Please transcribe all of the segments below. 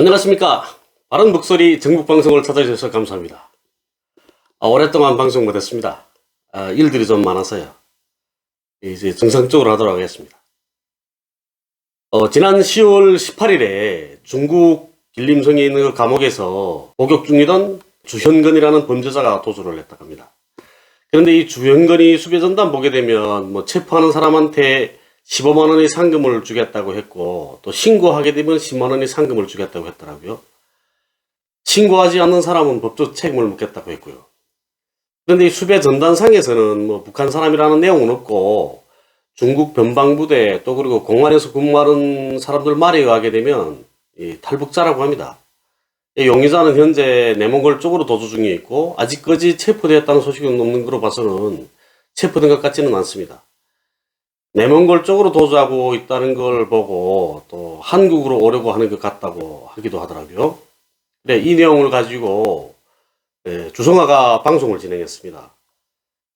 안녕하십니까. 바른 목소리 전국방송을 찾아주셔서 감사합니다. 아, 오랫동안 방송 못했습니다. 아, 일들이 좀 많아서요. 이제 정상적으로 하도록 하겠습니다. 어, 지난 10월 18일에 중국 길림성에 있는 그 감옥에서 복역 중이던 주현건이라는 범죄자가 도주를 했다고 합니다. 그런데 이 주현건이 수배전단 보게 되면 뭐 체포하는 사람한테 15만 원의 상금을 주겠다고 했고 또 신고하게 되면 10만 원의 상금을 주겠다고 했더라고요. 신고하지 않는 사람은 법적 책임을 묻겠다고 했고요. 그런데 이 수배 전단상에서는 뭐 북한 사람이라는 내용은 없고 중국 변방부대 또 그리고 공안에서 근무하는 사람들 말에 의하게 되면 이 탈북자라고 합니다. 이 용의자는 현재 내몽골 쪽으로 도주 중에 있고 아직까지 체포되었다는 소식은 없는 거로 봐서는 체포된 것 같지는 않습니다. 내몽골 쪽으로 도주하고 있다는 걸 보고 또 한국으로 오려고 하는 것 같다고 하기도 하더라고요. 네, 이 내용을 가지고 예, 주성아가 방송을 진행했습니다.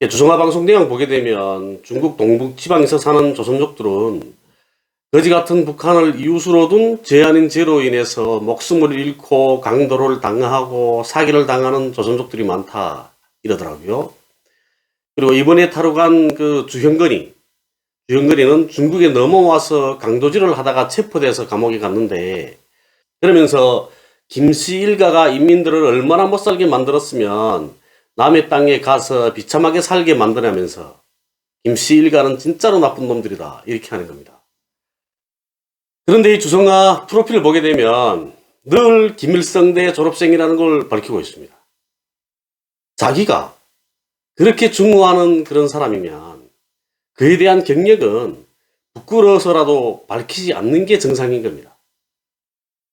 예, 주성아 방송 내용 보게 되면 중국 동북 지방에서 사는 조선족들은 거지 같은 북한을 이웃으로 둔죄 아닌 죄로 인해서 목숨을 잃고 강도를 당하고 사기를 당하는 조선족들이 많다 이러더라고요. 그리고 이번에 탈옥한 그 주현건이 주현건이는 중국에 넘어와서 강도질을 하다가 체포돼서 감옥에 갔는데 그러면서 김씨 일가가 인민들을 얼마나 못 살게 만들었으면 남의 땅에 가서 비참하게 살게 만드냐면서 김씨 일가는 진짜로 나쁜 놈들이다 이렇게 하는 겁니다. 그런데 이 주성아 프로필을 보게 되면 늘 김일성대 졸업생이라는 걸 밝히고 있습니다. 자기가 그렇게 중후하는 그런 사람이면 그에 대한 경력은 부끄러워서라도 밝히지 않는 게 정상인 겁니다.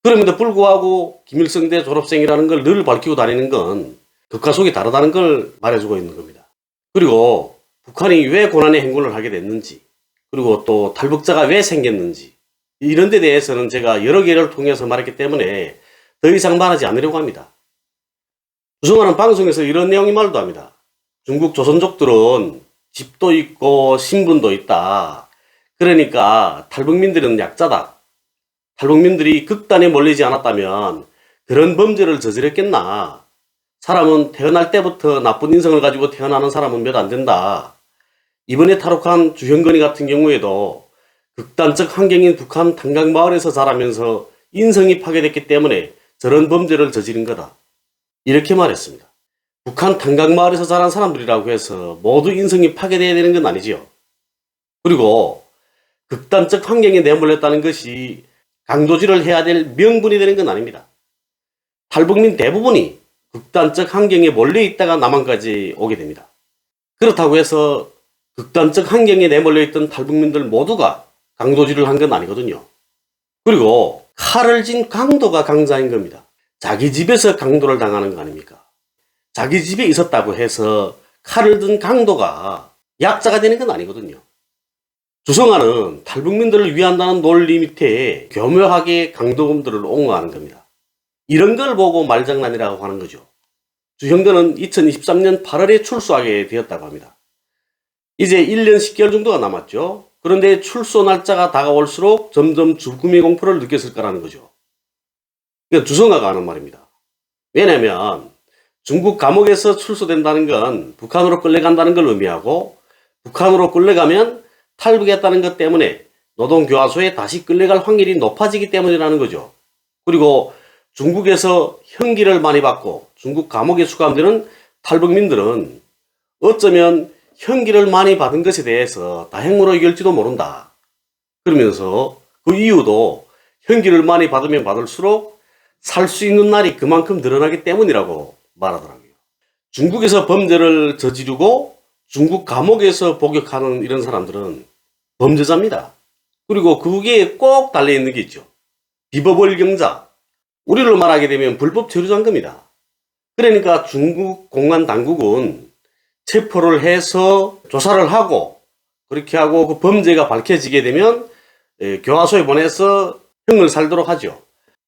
그럼에도 불구하고 김일성대 졸업생이라는 걸 늘 밝히고 다니는 건 극과 속이 다르다는 걸 말해주고 있는 겁니다. 그리고 북한이 왜 고난의 행군을 하게 됐는지, 그리고 또 탈북자가 왜 생겼는지, 이런 데 대해서는 제가 여러 개를 통해서 말했기 때문에 더 이상 말하지 않으려고 합니다. 주성하는 방송에서 이런 내용이 말도 합니다. 중국 조선족들은 집도 있고 신분도 있다. 그러니까 탈북민들은 약자다. 탈북민들이 극단에 몰리지 않았다면 그런 범죄를 저질렀겠나. 사람은 태어날 때부터 나쁜 인성을 가지고 태어나는 사람은 몇 안 된다. 이번에 탈옥한 주현건이 같은 경우에도 극단적 환경인 북한 단강마을에서 자라면서 인성이 파괴됐기 때문에 저런 범죄를 저지른 거다. 이렇게 말했습니다. 북한 단강마을에서 자란 사람들이라고 해서 모두 인성이 파괴되어야 되는 건 아니지요. 그리고 극단적 환경에 내몰렸다는 것이 강도질을 해야 될 명분이 되는 건 아닙니다. 탈북민 대부분이 극단적 환경에 몰려 있다가 남한까지 오게 됩니다. 그렇다고 해서 극단적 환경에 내몰려 있던 탈북민들 모두가 강도질을 한 건 아니거든요. 그리고 칼을 진 강도가 강자인 겁니다. 자기 집에서 강도를 당하는 거 아닙니까? 자기 집에 있었다고 해서 칼을 든 강도가 약자가 되는 건 아니거든요. 주성아는 탈북민들을 위한다는 논리 밑에 교묘하게 강도범들을 옹호하는 겁니다. 이런 걸 보고 말장난이라고 하는 거죠. 주형근은 2023년 8월에 출소하게 되었다고 합니다. 이제 1년 10개월 정도가 남았죠. 그런데 출소 날짜가 다가올수록 점점 죽음의 공포를 느꼈을 거라는 거죠. 그러니까 주성아가 하는 말입니다. 왜냐면 중국 감옥에서 출소된다는 건 북한으로 끌려간다는 걸 의미하고 북한으로 끌려가면 탈북했다는 것 때문에 노동교화소에 다시 끌려갈 확률이 높아지기 때문이라는 거죠. 그리고 중국에서 형기를 많이 받고 중국 감옥에 수감되는 탈북민들은 어쩌면 형기를 많이 받은 것에 대해서 다행으로 이길지도 모른다. 그러면서 그 이유도 형기를 많이 받으면 받을수록 살 수 있는 날이 그만큼 늘어나기 때문이라고 말하더라고요. 중국에서 범죄를 저지르고 중국 감옥에서 복역하는 이런 사람들은 범죄자입니다. 그리고 그게 꼭 달려있는 게 있죠. 비법을 경자. 우리로 말하게 되면 불법 체류장금이다. 그러니까 중국 공안 당국은 체포를 해서 조사를 하고 그렇게 하고 그 범죄가 밝혀지게 되면 에, 교화소에 보내서 형을 살도록 하죠.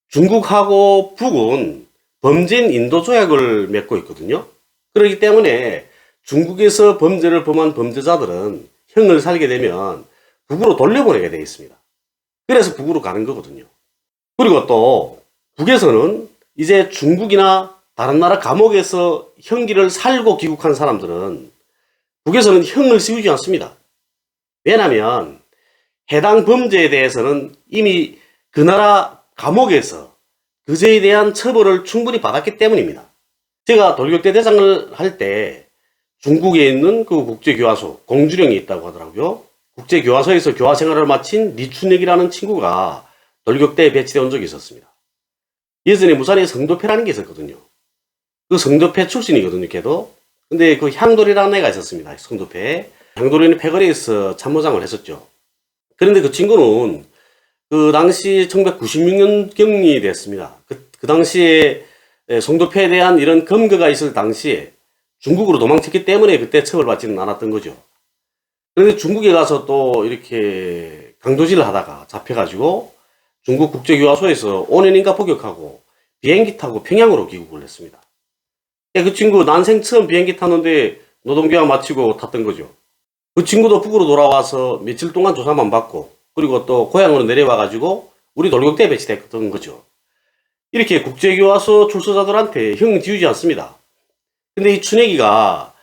중국하고 북은 범죄인 인도 조약을 맺고 있거든요. 그렇기 때문에 중국에서 범죄를 범한 범죄자들은 형을 살게 되면 북으로 돌려보내게 되어 있습니다. 그래서 북으로 가는 거거든요. 그리고 또 북에서는 이제 중국이나 다른 나라 감옥에서 형기를 살고 귀국한 사람들은 북에서는 형을 씌우지 않습니다. 왜냐하면 해당 범죄에 대해서는 이미 그 나라 감옥에서 그 죄에 대한 처벌을 충분히 받았기 때문입니다. 제가 돌격대 대장을 할 때 중국에 있는 그 국제교화소 공주령이 있다고 하더라고요. 국제교화소에서 교화 생활을 마친 리춘혁이라는 친구가 돌격대에 배치되어 온 적이 있었습니다. 예전에 부산에 성도패라는 게 있었거든요. 그 성도패 출신이거든요, 걔도. 근데 그 향돌이라는 애가 있었습니다. 성도패. 향돌이는 패거리에서 참모장을 했었죠. 그런데 그 친구는 그 당시 1996년 경이 됐습니다. 그, 그 당시에 에, 송도패에 대한 이런 검거가 있을 당시에 중국으로 도망쳤기 때문에 그때 처벌받지는 않았던 거죠. 그런데 중국에 가서 또 이렇게 강도질을 하다가 잡혀가지고 중국 국제교화소에서 5년인가 복역하고 비행기 타고 평양으로 귀국을 했습니다. 예, 그 친구 난생 처음 비행기 탔는데 노동교화 마치고 탔던 거죠. 그 친구도 북으로 돌아와서 며칠 동안 조사만 받고 그리고 또 고향으로 내려와 가지고 우리 돌격대에 배치됐던 거죠. 이렇게 국제교화소 출소자들한테 형 지우지 않습니다. 근데 이 춘혜기가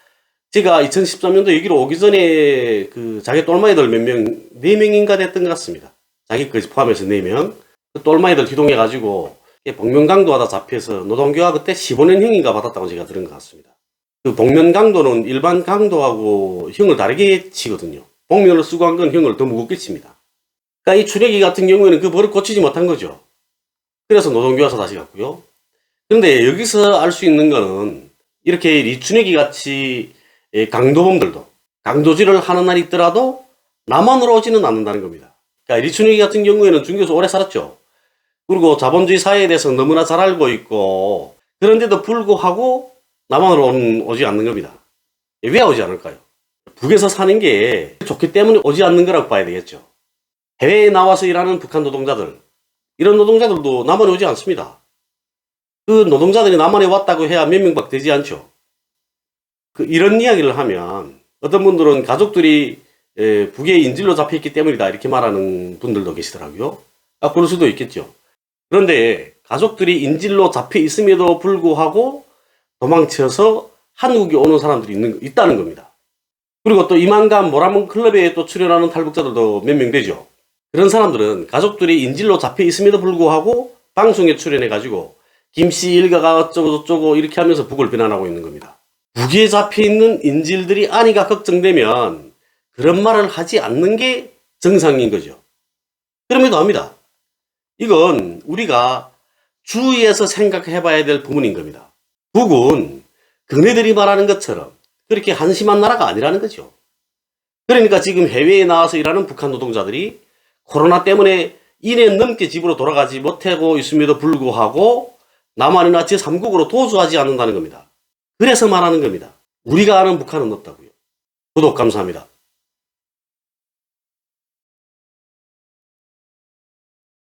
제가 2013년도 여기로 오기 전에 그 자기 똘마이들 몇 명, 4명인가 됐던 것 같습니다. 자기까지 포함해서 4명. 그 똘마이들 기동해가지고 복면강도 하다 잡혀서 노동교화 그때 15년 형인가 받았다고 제가 들은 것 같습니다. 그 복면 강도는 일반 강도하고 형을 다르게 치거든요. 복면을 쓰고 한 건 형을 더 무겁게 칩니다. 그러니까 이 추레기 같은 경우에는 그 버릇 고치지 못한 거죠. 그래서 노동교화소 다시 갔고요. 그런데 여기서 알 수 있는 거는 이렇게 리춘애기 같이 예, 강도범들도 강도질을 하는 날이 있더라도 남한으로 오지는 않는다는 겁니다. 그러니까 리춘애기 같은 경우에는 중국에서 오래 살았죠. 그리고 자본주의 사회에 대해서 너무나 잘 알고 있고 그런데도 불구하고 남한으로 온- 오지 않는 겁니다. 왜 오지 않을까요? 북에서 사는 게 좋기 때문에 오지 않는 거라고 봐야 되겠죠. 해외에 나와서 일하는 북한 노동자들, 이런 노동자들도 남한에 오지 않습니다. 그 노동자들이 남한에 왔다고 해야 몇 명밖 되지 않죠. 그 이런 이야기를 하면 어떤 분들은 가족들이 에, 북의 인질로 잡혀있기 때문이다 이렇게 말하는 분들도 계시더라고요. 아, 그럴 수도 있겠죠. 그런데 가족들이 인질로 잡혀 있음에도 불구하고 도망쳐서 한국에 오는 사람들이 있는, 있다는 겁니다. 그리고 또 이만감 모라몬 클럽에 또 출연하는 탈북자들도 몇 명 되죠. 그런 사람들은 가족들이 인질로 잡혀 있음에도 불구하고 방송에 출연해가지고 김씨 일가가 어쩌고 저쩌고 이렇게 하면서 북을 비난하고 있는 겁니다. 북에 잡혀 있는 인질들이 안위가 걱정되면 그런 말을 하지 않는 게 정상인 거죠. 그럼에도 합니다. 이건 우리가 주의해서 생각해 봐야 될 부분인 겁니다. 북은 그네들이 말하는 것처럼 그렇게 한심한 나라가 아니라는 거죠. 그러니까 지금 해외에 나와서 일하는 북한 노동자들이 코로나 때문에 2년 넘게 집으로 돌아가지 못하고 있음에도 불구하고 남한이나 제3국으로 도주하지 않는다는 겁니다. 그래서 말하는 겁니다. 우리가 아는 북한은 없다고요. 구독 감사합니다.